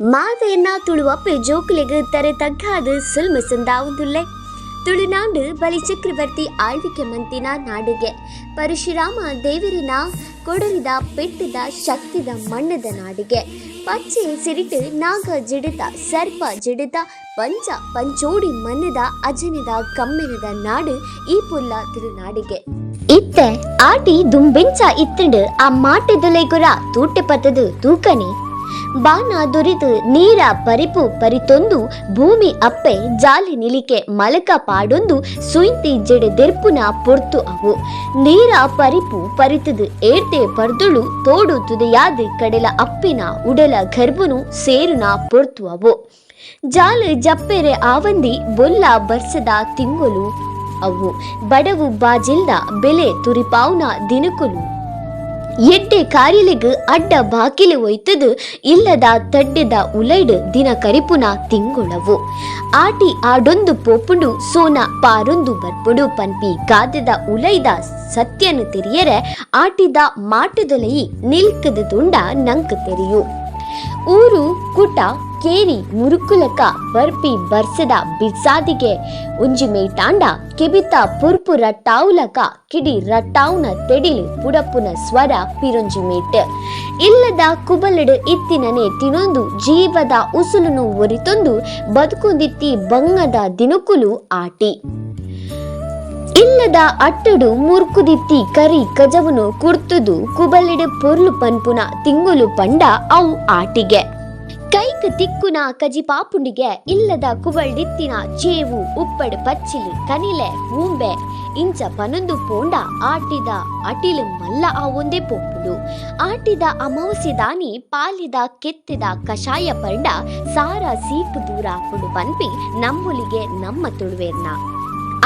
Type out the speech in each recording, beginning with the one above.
ಮಾತೆಯನ್ನ ತುಳುವಪ್ಪೆ ಜೋಕುಲೆಗ್ ತರೆ ತಗ್ಗಾದ ಸುಲ್ಮ ಸಂದಾವುದುಲ್ಲೆ. ತುಳುನಾಡು ಬಲಿ ಚಕ್ರವರ್ತಿ ಆಳ್ವಿಕೆ ಮಂತಿನ ನಾಡಿಗೆ. ಪರಶುರಾಮ ದೇವರಿನ ಕೊಡರಿದ ಪೆಟ್ಟದ ಶಕ್ತಿದ ಮಣ್ಣದ ನಾಡಿಗೆ. ಪಚ್ಚೆ ಸಿರಿಟು ನಾಗ ಜಿಡಿತ ಸರ್ಪ ಜಿಡಿತ ಪಂಚ ಪಂಚೋಡಿ ಮನ್ನದ ಅಜನಿದ ಕಮ್ಮೆನದ ನಾಡು ಈ ಪುಲ್ಲ ತಿರುನಾಡಿಗೆ ಇತ್ತೆ ಆಟಿ ದುಂಬೆಂಚ ಇತ್ತಂಡು ಆ ಮಾಟದಲೆಗುರ ತೂಟೆ ಪತ್ತದು ತೂಕನೆ ಬಾನ ದುರಿದು ನೀರ ಪರಿಪು ಪರಿತೊಂದು, ಭೂಮಿ ಅಪ್ಪೆ ಜಾಲಿ ನಿಲಿಕೆ ಮಲಕ ಪಾಡೊಂದು ಸುಯಿಂತಿ ಜಡೆ ದೆರ್ಪುನ ಪೊರ್ತು ಅವು. ನೀರ ಪರಿಪು ಪರಿತದು ಏರ್ತೆ ಪರ್ದುಳು ತೋಡು ತುದೆಯಾದ ಕಡಲ ಅಪ್ಪಿನ ಉಡಲ ಗರ್ಭನು ಸೇರುನ ಪೊರ್ತು ಅವು. ಜಾಲ ಜಪ್ಪೆರೆ ಆವಂದಿ, ಬೊಲ್ಲ ಬರ್ಸದ ತಿಂಗಳು ಅವು. ಬಡವು ಬಾಜಿಲ್ದ ಬೆಲೆ ತುರಿಪಾವ್ನ ದಿನಕುಲು ಎಡ್ಡೆ ಕಾರಿಲೆಗ್ ಅಡ್ಡ ಬಾಕಿಲೆ ಒಯ್ತದು, ಇಲ್ಲದ ತಡ್ಡೆದ ಉಲೈಡ್ ದಿನ ಕರಿಪುನ ತಿಂಗುಳವು. ಆಟಿ ಆಡೊಂದು ಪೋಪುಡು, ಸೋನ ಪಾರೊಂದು ಬರ್ಪುಡು. ಪನ್ಪಿ ಗಾದದ ಉಲೈದ ಸತ್ಯನು ತೆರಿಯರೆ, ಆಟಿದ ಮಾಟದೊಲೆಯಿ ನಿಲ್ಕದ ದುಂಡ ನಂಕ ತೆರೆಯು. ಊರು ಕುಟ ಕೇರಿ, ಮುರುಕುಲಕ, ಬರ್ಪಿ, ಬರ್ಸದ, ಬಿಸಾದಿಗೆ ಉಂಜಿ ಮೇಟಾಂಡ ಕೆಬಿತ, ಪುರ್ಪು, ರಟ್ಟಾವುಲಕ, ಕಿಡಿ, ರಟ್ಟಾವುನ ತೆಡಿಲು ಪುಡಪುನ ಸ್ವರ, ಪಿರೊಂಜಿ ಮೇಟ್. ಇಲ್ಲದ ಕುಬಲಡು ಇತ್ತಿನನೆ ತಿನೊಂದು, ಜೀವದ ಉಸುಲುನು ಒರಿತೊಂದು, ಬದುಕುಂದಿತ್ತಿ ಬಂಗದ ದಿನುಕುಲು ಆಟಿ. ಇಲ್ಲದ ಅಟ್ಟಡು ಮುರ್ಕುದಿತ್ತಿ ಕರಿ ಕಜವನು ಕುರ್ತುದು, ಕುಬಲಿಡು ಪೊರ್ಲು ಪನ್ಪುನ ತಿಂಗುಲು ಪಂಡ ಅವು ಆಟಿಗೆ. ಕೈಕ್ ತಿಕ್ಕುನ ಕಜಿ ಪಾಪುಂಡಿಗೆ ಇಲ್ಲದ ಕುವಳ್ಳಿತ್ತಿನ ಚೇವು ಉಪ್ಪಡ್ ಪಚ್ಚಿಲಿ ಕನಿಲೆ ಹೂಂಬೆ ಇಂಚ ಪನೊಂದು ಪೋಂಡ ಆಟಿದ ಅಟಿಲು ಮಲ್ಲ ಆ ಒಂದೇ ಪೊಪ್ಪುಡು ಆಟಿದ ಅಮಾವಾಸ್ಯದಾನಿ ಪಾಲಿದ ಕೆತ್ತಿದ ಕಷಾಯ ಪಂಡ ಸಾರ ಸೀಕ್ ದೂರ ಪುಡು ಪನ್ಪಿ ನಮ್ಮುಲಿಗೆ ನಮ್ಮ ತುಳುವೇರ್ನ.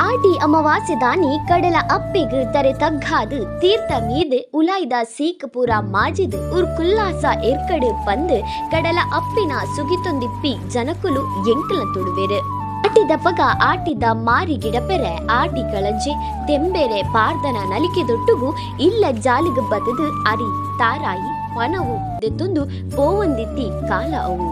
ಆಟಿ ಅಮಾವಾಸ್ಯೆ ದಾನಿ ಕಡಲ ಅಪ್ಪೆಗ್ ತರೆ ತಗ್ಗಾದು ತೀರ್ಥ ಮೀದು ಉಲಾಯ್ದ ಸೀಕ್ ಪೂರ ಮಾಜಿದ್ ಉರ್ ಕುಲ್ಲಾಸ ಏರ್ಕಡು ಪಂದು ಕಡಲ ಅಪ್ಪಿನ ಸುಗಿತೊಂದಿಪ್ಪಿ ಜನಕುಲು ಎಂಕಲ ತುಡುವೆರು ಆಟಿದ ಪಗ ಆಟಿದ ಮಾರಿ ಗಿಡಪೆರೆ ಆಟಿ ಕಳಂಜೆ ತೆಂಬೆರೆ ಪಾರ್ದನ ನಲಿಕೆ ದೊಟ್ಟುಗು ಇಲ್ಲ ಜಾಲಿಗ ಬದದು ಅರಿ ತಾರಾಯಿ ಹೊನವು ದೆತ್ತೊಂದು ಪೋವಂದಿತ್ತಿ ಕಾಲ ಅವು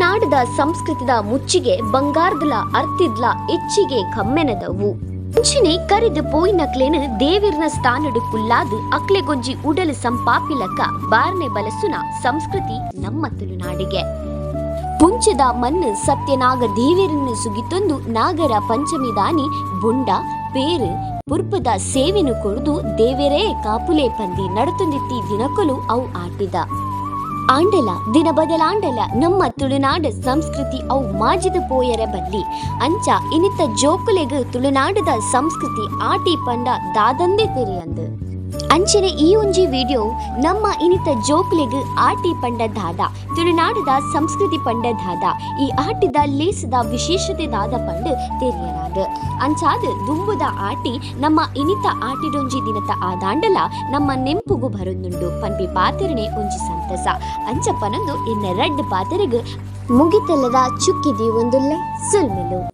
ತುಳುನಾಡದ ಸಂಸ್ಕೃತಿದ ಮುಚ್ಚಿಗೆ ಬಂಗಾರದಲ, ಅರ್ತಿದ್ಲ, ಇಚ್ಚಿಗೆ ಕಮ್ಮೆನದವು. ಮುಂಚಿನೆ ಕರೆದು ಪೋಯಿನಕ್ಲೇನ ದೇವಿರ್ನ ಸ್ಥಾನಡು ಕುಲ್ಲಾದು ಅಕ್ಲೆಗೊಂಜಿ ಉಡಲು ಸಂಪಾಪಿಲಕ ಬಾರ್ನೆ ಬಲಸುನ ಸಂಸ್ಕೃತಿ ನಮ್ಮ ತುಳುನಾಡಿಗೆ. ಪುಂಚದ ಮಣ್ಣು ಸತ್ಯನಾಗ ದೇವಿರನ್ನು ಸುಗಿತೊಂದು ನಾಗರ ಪಂಚಮಿದಾನಿ ಬುಂಡ, ಪೇರು, ಪುರ್ಪದ ಸೇವೆನು ಕೊಡುದು ದೇವೆರೇ ಕಾಪುಲೆ ಪಂದಿ ನಡತೊಂದಿತ್ತಿ ದಿನಕಲು ಅವು ಆಟಿದ. ಆಂಡಲ, ದಿನ ಬದಲಾಂಡಲ, ನಮ್ಮ ತುಳುನಾಡ ಸಂಸ್ಕೃತಿ ಅವು ಮಾಜಿದ ಪೋಯರೆ ಬಲ್ಲಿ. ಅಂಚ, ಇನಿತ ಜೋಕುಲೆಗ್ ತುಳುನಾಡದ ಸಂಸ್ಕೃತಿ ಆಟಿ ಪಂಡ ದಾದಂದೆ ತೆರೆಯಂದು ಅಂಚನೆ ಈ ಒಂಜಿ ವಿಡಿಯೋ ನಮ್ಮ ಇನಿತ ಜೋಕ್ಲೆಗ್ ಆಟಿ ಪಂಡ ದಾದ, ತುಳುನಾಡದ ಸಂಸ್ಕೃತಿ ಪಂಡ ದಾದ, ಈ ಆಟಿದ ಲೇಸದ ವಿಶೇಷತೆ ದಾದ ಪಂಡ ತೆರೆಯರಾದ ಅಂಚಾದ ದುಂಬುದ ಆಟಿ ನಮ್ಮ ಇನಿತ ಆಟಿಡೊಂಜಿ ದಿನತ ಆದಾಂಡಲ ನಮ್ಮ ನೆಂಪುಗು ಬರೊಂದುಂಡು ಪನ್ಪಿ ಪಾತೆರನೆ ಒಂಜಿ ಸಂತಸ. ಅಂಚಪ್ಪನೊಂದು ಇನ್ನ ರಡ್ಡ್ ಪಾತೆರೆಗ್ ಮುಗಿತಲ್ಲದ ಚುಕ್ಕಿದಿ ಒಂದುಲ್ಲೆ ಸುಲ್ಮೆಲು.